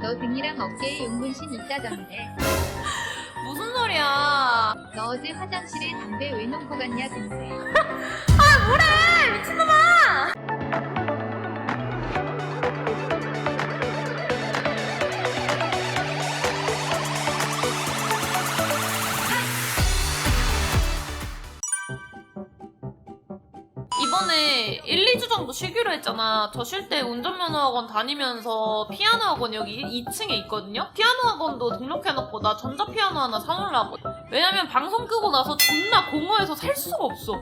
너 등이랑 어깨에 용문신 있다던데. 무슨 소리야? 너 어제 화장실에 담배 왜 놓고 갔냐 근데. 미친 이번에 1, 2주 정도 쉬기로 했잖아. 저 쉴 때 운전면허 학원 다니면서 피아노 학원 여기 2층에 있거든요? 피아노 학원도 등록해놓고 나 전자 피아노 하나 사놓으려고. 왜냐면 방송 끄고 나서 존나 공허해서 살 수가 없어.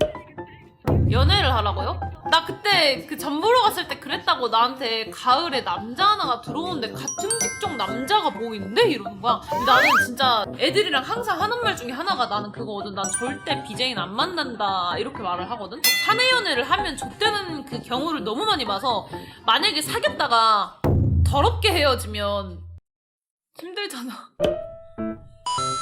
연애를 하라고요? 나 그때 그전 보러 갔을 때 그랬다고 나한테 가을에 남자 하나가 들어오는데 같은 직종 남자가 보이는데? 이러는 거야. 근데 나는 진짜 애들이랑 항상 하는 말 중에 하나가 나는 그거거든. 난 절대 BJ는 안 만난다. 이렇게 말을 하거든. 사내 연애를 하면 좆되는 그 경우를 너무 많이 봐서 만약에 사귀었다가 더럽게 헤어지면 힘들잖아.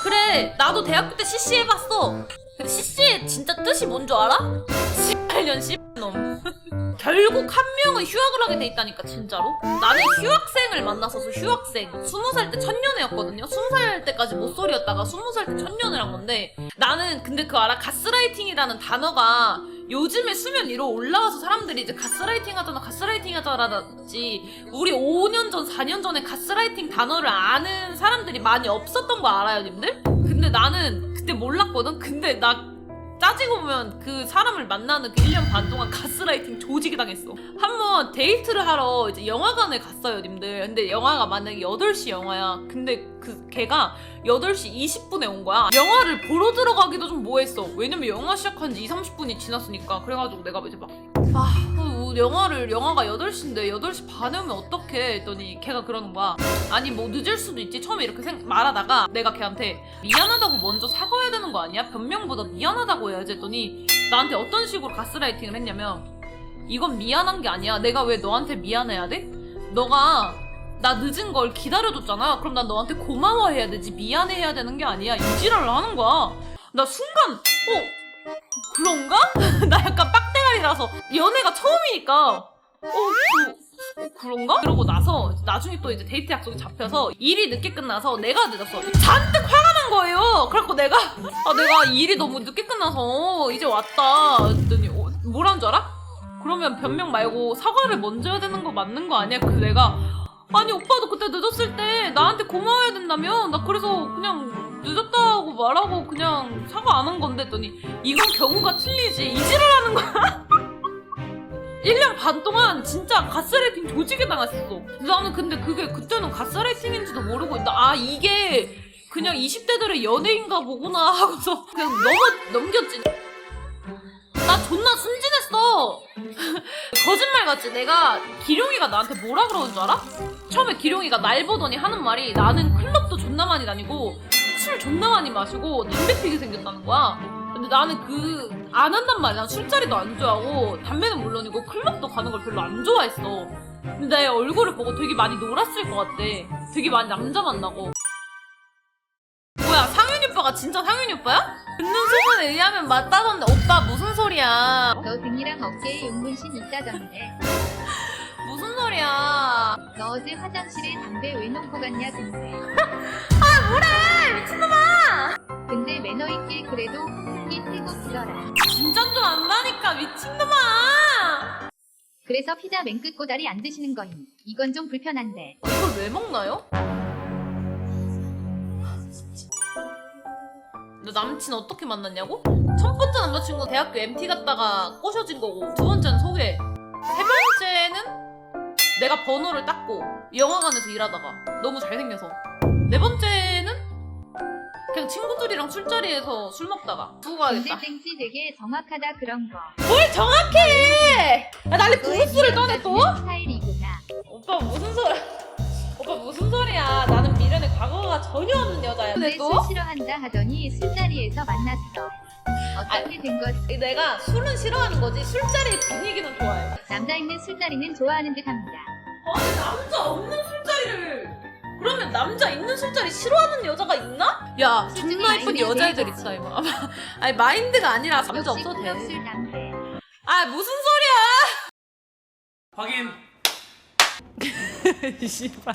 그래, 나도 대학교 때 CC 해봤어. 근데 CC의 진짜 뜻이 뭔 줄 알아? 18년 씹놈. 결국 한 명은 휴학을 하게 돼 있다니까 진짜로. 나는 휴학생을 만났어서 휴학생. 20살 때 첫년애였거든요. 20살 때까지 모쏠이었다가 20살 때한 건데 나는 근데 그 알아? 가스라이팅이라는 단어가 요즘에 수면 위로 올라와서 사람들이 이제 가스라이팅 하잖아, 가스라이팅 하잖아지 우리 5년 전, 4년 전에 가스라이팅 단어를 아는 사람들이 많이 없었던 거 알아요, 님들? 근데 나는 그때 몰랐거든? 근데 나 따지고 보면 그 사람을 만나는 그 1년 반 동안 가스라이팅 조지게 당했어. 한번 데이트를 하러 이제 영화관에 갔어요, 님들. 근데 영화가 만약에 8시 영화야. 근데 그 걔가 8시 20분에 온 거야. 영화를 보러 들어가기도 좀 뭐했어. 왜냐면 영화 시작한 지 2, 30분이 지났으니까. 그래가지고 내가 이제 막, 아, 어, 영화를, 영화가 8시인데 8시 반에 오면 어떡해? 했더니 걔가 그러는 거야. 아니, 뭐 늦을 수도 있지. 처음에 이렇게 생, 말하다가 내가 걔한테 미안하다고 먼저 사과해야 되는 거 아니야? 변명보다 미안하다고 해야지 했더니 나한테 어떤 식으로 가스라이팅을 했냐면 이건 미안한 게 아니야. 내가 왜 너한테 미안해야 돼? 너가 나 늦은 걸 기다려줬잖아. 그럼 난 너한테 고마워해야 되지. 미안해해야 되는 게 아니야. 이지랄을 하는 거야. 나 순간 어 그런가? 나 약간 빡 대가리라서 연애가 처음이니까 어, 그, 어 그런가? 그러고 나서 나중에 또 이제 데이트 약속이 잡혀서 일이 늦게 끝나서 내가 늦었어. 잔뜩 화가 난 거예요. 그래갖고 내가 아 내가 일이 너무 늦게 끝나서 이제 왔다. 했더니 어, 뭐라는 줄 알아? 그러면 변명 말고 사과를 먼저 해야 되는 거 맞는 거 아니야? 그래서 내가 아니 오빠도 그때 늦었을 때 나한테 고마워야 된다며 나 그래서 그냥 늦었다고 말하고 그냥 사과 안 한 건데 했더니 이건 경우가 틀리지 이지랄하는 거야 1년 반 동안 진짜 가스라이팅 조지게 당했었어 나는 근데 그게 그때는 가스라이팅인지도 모르고 나, 아 이게 그냥 20대들의 연애인가 보구나 하고서 그냥 넘어, 넘겼지 나 존나 순진했어 거짓말 같지? 내가 기룡이가 나한테 뭐라 그러는 줄 알아? 처음에 기룡이가 날 보더니 하는 말이 나는 클럽도 존나 많이 다니고 술 존나 많이 마시고 담배 피게 생겼다는 거야. 근데 나는 그 안 한단 말이야. 난 술자리도 안 좋아하고 담배는 물론이고 클럽도 가는 걸 별로 안 좋아했어. 근데 내 얼굴을 보고 되게 많이 놀았을 것 같대. 되게 많이 남자 만나고. 뭐야 상윤이 오빠가 진짜 상윤이 오빠야? 듣는 소문에 의하면 맞다던데 오빠 무슨 소리야? 너 등이랑 어깨에 용문신 있다던데. 무슨 소리야? 너 어제 화장실에 담배 왜 놓고 갔냐 근데. 아 뭐래 미친놈아! 근데 매너 있게 그래도 홍콩이 태국이더라. 진짠 줄 안다니까 미친놈아! 그래서 피자 맨 끝 꼬다리 안 드시는 거임. 이건 좀 불편한데. 이걸 왜 먹나요? 너 남친 어떻게 만났냐고? 첫 번째 남자친구 대학교 MT 갔다가 꼬셔진 거고 두 번째는 소개 세 번째는 내가 번호를 땄고 영화관에서 일하다가 너무 잘생겨서 네 번째는 그냥 친구들이랑 술자리에서 술 먹다가 두고 가야겠다 땡지 되게 정확하다 그런 거. 뭘 정확해! 야 난리 브루스를 떠네 또? 스타일이구나. 오빠 무슨 소리? 오빠 무슨 소리야? 나는 미련의 과거가 전혀 없는 여자야. 근데 왜또술 싫어한다 하더니 술자리에서 만났어. 어떻게 된 거지? 내가 술은 싫어하는 거지 술자리 분위기는 좋아해. 남자 있는 술자리는 좋아하는 듯 합니다. 아니 남자 없는 술자리를 그러면 남자 있는 술자리 싫어하는 여자가 있나? 야 솔직히 존나 예쁜 마인드 여자애들 있다 이거. 아니 마인드가 아니라 남자 역시 없어도 돼. 클럽술 남배. 아 무슨 소리야? 확인. 씨발.